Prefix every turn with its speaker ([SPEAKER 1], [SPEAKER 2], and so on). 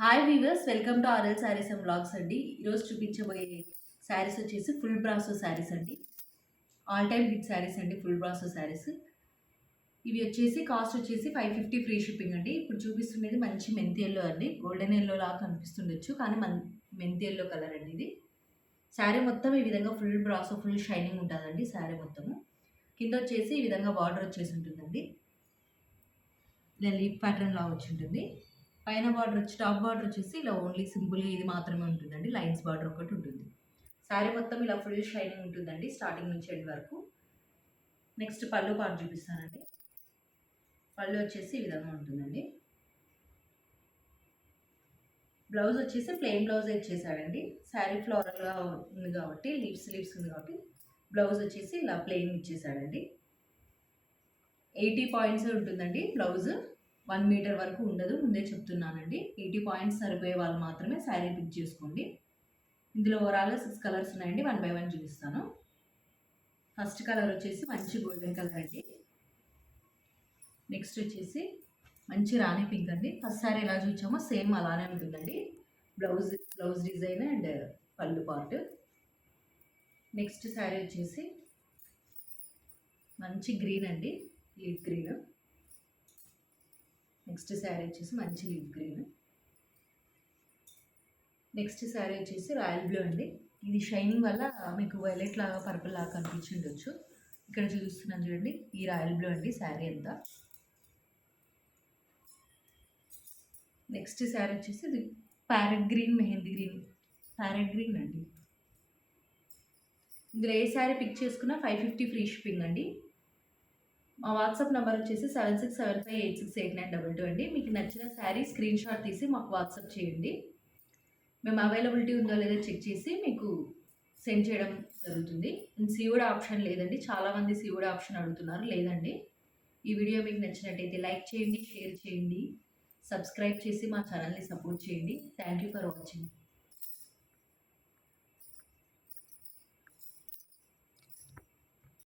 [SPEAKER 1] Hi viewers welcome to RL saris and blogs అండి. ఈరోజు చూపించబోయే శారీస్ వచ్చేసి ఫుల్ బ్రాసో శారీస్ అండి. ఆల్ టైమ్ హిట్ శారీస్ అండి ఫుల్ బ్రాసో శారీస్. ఇవి వచ్చేసి కాస్ట్ వచ్చేసి ఫైవ్ ఫిఫ్టీ ఫ్రీ షిప్పింగ్ అండి. ఇప్పుడు చూపిస్తున్నది మంచి మెంతి ఎల్లో అండి. గోల్డెన్ ఎల్లో లాగా కనిపిస్తుండొచ్చు కానీ మన్ మెంతి ఎల్లో కలర్ అండి ఇది. శారీ మొత్తం ఈ విధంగా ఫుల్ బ్రాసో ఫుల్ షైనింగ్ ఉంటుందండి శారీ మొత్తము. కింద వచ్చేసి ఈ విధంగా బార్డర్ వచ్చేసి ఉంటుందండి. ఇలా లీప్ ప్యాటర్న్ లాగా వచ్చి ఉంటుంది. పైన బార్డర్ వచ్చి టాప్ బార్డర్ వచ్చేసి ఇలా ఓన్లీ సింపుల్ ఇది మాత్రమే ఉంటుందండి. లైన్స్ బార్డర్ ఒకటి ఉంటుంది. శారీ మొత్తం ఇలా ఫుల్ షైనింగ్ ఉంటుందండి స్టార్టింగ్ నుంచి ఎండ్ వరకు. నెక్స్ట్ పళ్ళు పాటు చూపిస్తానండి. పళ్ళు వచ్చేసి ఈ విధంగా ఉంటుందండి. బ్లౌజ్ వచ్చేసి ప్లెయిన్ బ్లౌజ్ ఇచ్చేసాడండి. శారీ ఫ్లోరల్గా ఉంది కాబట్టి లీవ్స్ లీవ్స్ ఉంది కాబట్టి బ్లౌజ్ వచ్చేసి ఇలా ప్లెయిన్ ఇచ్చేసాడండి. ఎయిటీ పాయింట్స్ ఉంటుందండి బ్లౌజ్ వన్ మీటర్ వరకు ఉండదు ముందే చెప్తున్నానండి. ఎయిటీ పాయింట్స్ సరిపోయే వాళ్ళు మాత్రమే శారీ పిక్ చేసుకోండి. ఇందులో ఓవరాల్ సిక్స్ కలర్స్ ఉన్నాయండి వన్ బై వన్ చూపిస్తాను. ఫస్ట్ కలర్ వచ్చేసి మంచి గోల్డెన్ కలర్ అండి. నెక్స్ట్ వచ్చేసి మంచి రాణి పింక్ అండి. ఫస్ట్ సారీ ఎలా చూసామో సేమ్ అలానే ఉంటుందండి. బ్లౌజ్ బ్లౌజ్ డిజైన్ అండ్ పళ్ళు పార్ట్ నెక్స్ట్ శారీ వచ్చేసి మంచి గ్రీన్ అండి లీఫ్ గ్రీన్ నెక్స్ట్ శారీ వచ్చేసి మంచి లీవ్ గ్రీన్. నెక్స్ట్ శారీ వచ్చేసి రాయల్ బ్లూ అండి. ఇది షైనింగ్ వల్ల మీకు వైలెట్ లాగా పర్పుల్ లాగా కనిపించి ఉండొచ్చు. ఇక్కడ చూస్తున్నాను చూడండి ఈ రాయల్ బ్లూ అండి శారీ అంతా. నెక్స్ట్ శారీ వచ్చేసి ఇది parrot green mehndi green. Parrot green అండి. ఇందులో ఏ శారీ పిక్ చేసుకున్నా ఫైవ్ ఫిఫ్టీ ఫ్రీ షిప్పింగ్ అండి. మా వాట్సాప్ నెంబర్ వచ్చేసి seven six seven five eight six eight nine double two అండి. మీకు నచ్చిన శారీ స్క్రీన్ షాట్ తీసి మాకు వాట్సాప్ చేయండి. మేము అవైలబిలిటీ ఉందో లేదో చెక్ చేసి మీకు సెండ్ చేయడం జరుగుతుంది. సీవుడ్ ఆప్షన్ లేదండి. చాలామంది సీవుడ్ ఆప్షన్ అడుగుతున్నారు. లేదండి. ఈ వీడియో మీకు నచ్చినట్టయితే లైక్ చేయండి షేర్ చేయండి సబ్స్క్రైబ్ చేసి మా ఛానల్ని సపోర్ట్ చేయండి. Thank you for watching.